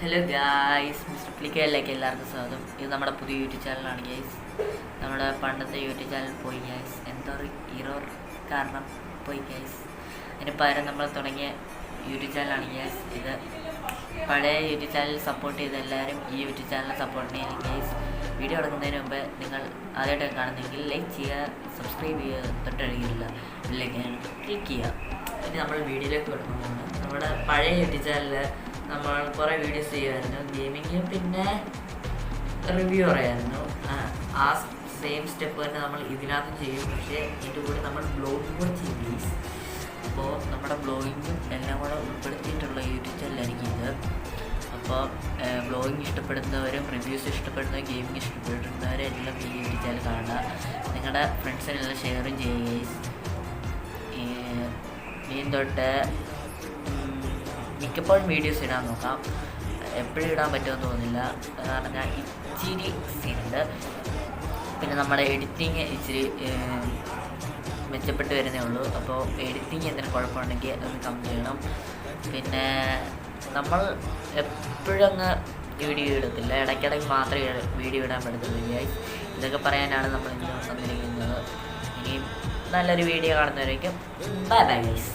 Hello guys mister പ്ലിക്കയിലേക്ക് എല്ലാവർക്കും സ്വാഗതം. ഇത് നമ്മുടെ പുതിയ യൂട്യൂബ് ചാനലാണ് ഗൈസ് നമ്മുടെ പണ്ടത്തെ യൂട്യൂബ് ചാനൽ പോയി ഗൈസ് എന്തോ ഇറോർ കാരണം പോയി ഗൈസ് അതിന് പകരം നമ്മൾ തുടങ്ങിയ യൂട്യൂബ് ചാനലാണ് ഗൈസ് ഇത് പഴയ യൂട്യൂബ് ചാനൽ സപ്പോർട്ട് ചെയ്ത എല്ലാവരും ഈ യൂട്യൂബ് ചാനൽ സപ്പോർട്ട് ചെയ്യണം ഗൈസ് വീഡിയോ തുടങ്ങുന്നതിന് മുമ്പ് നിങ്ങൾ ആദ്യമായിട്ട് കാണുന്നെങ്കിൽ ലൈക്ക് ചെയ്യുക സബ്സ്ക്രൈബ് ചെയ്യുക തൊട്ടഴിയില്ല ബില്ലേക്ക് ക്ലിക്ക് ചെയ്യുക. ഇനി നമ്മൾ വീഡിയോയിലേക്ക് കിടക്കുന്നതാണ് നമ്മുടെ പഴയ യൂട്യൂബ് ചാനലിൽ നമ്മൾ കുറേ വീഡിയോസ് ചെയ്യുമായിരുന്നു. ഗെയിമിങ് പിന്നെ റിവ്യൂ പറയായിരുന്നു. ആ, സെയിം സ്റ്റെപ്പ് തന്നെ നമ്മൾ ഇതിനകത്തും ചെയ്യും. പക്ഷേ ഇതിന്റെ കൂടെ നമ്മൾ ബ്ലോഗിംഗ് കൂടെ ചെയ്യും പ്ലീസ് അപ്പോൾ നമ്മുടെ ബ്ലോഗിങ്ങും എല്ലാം കൂടെ ഉൾപ്പെടുത്തിയിട്ടുള്ള യൂട്യൂബ് ചാനലായിരിക്കും ഇത്. അപ്പോൾ ബ്ലോഗിങ് ഇഷ്ടപ്പെടുന്നവരും റിവ്യൂസ് ഇഷ്ടപ്പെടുന്നവരും ഗെയിമിങ് ഇഷ്ടപ്പെടുന്നവരും എല്ലാം ഈ യൂട്യൂബ് ചാനൽ കാണുക. നിങ്ങളുടെ ഫ്രണ്ട്സിനെല്ലാം ഷെയറും ചെയ്യുക മീൻ തൊട്ട് മിക്കപ്പോഴും വീഡിയോസ് ഇടാൻ നോക്കാം. എപ്പോഴും ഇടാൻ പറ്റുമെന്ന് തോന്നുന്നില്ല. ഞാൻ ഇച്ചിരി സീനുണ്ട്. പിന്നെ നമ്മുടെ എഡിറ്റിങ് ഇച്ചിരി മെച്ചപ്പെട്ട് വരുന്നേ ഉള്ളൂ. അപ്പോൾ എഡിറ്റിങ് എന്തെങ്കിലും കുഴപ്പമുണ്ടെങ്കിൽ അത് കമ്മി ചെയ്യണം. പിന്നെ നമ്മൾ എപ്പോഴും വീഡിയോ ഇടത്തില്ല. ഇടയ്ക്കിടയ്ക്ക് മാത്രമേ വീഡിയോ ഇടാൻ പറ്റത്തുള്ളൂ. ഇതൊക്കെ പറയാനാണ് നമ്മൾ ഇന്ന് വന്നിരിക്കുന്നത്. ഇനിയും നല്ലൊരു വീഡിയോ കാണുന്നവരേക്കും. Bye bye guys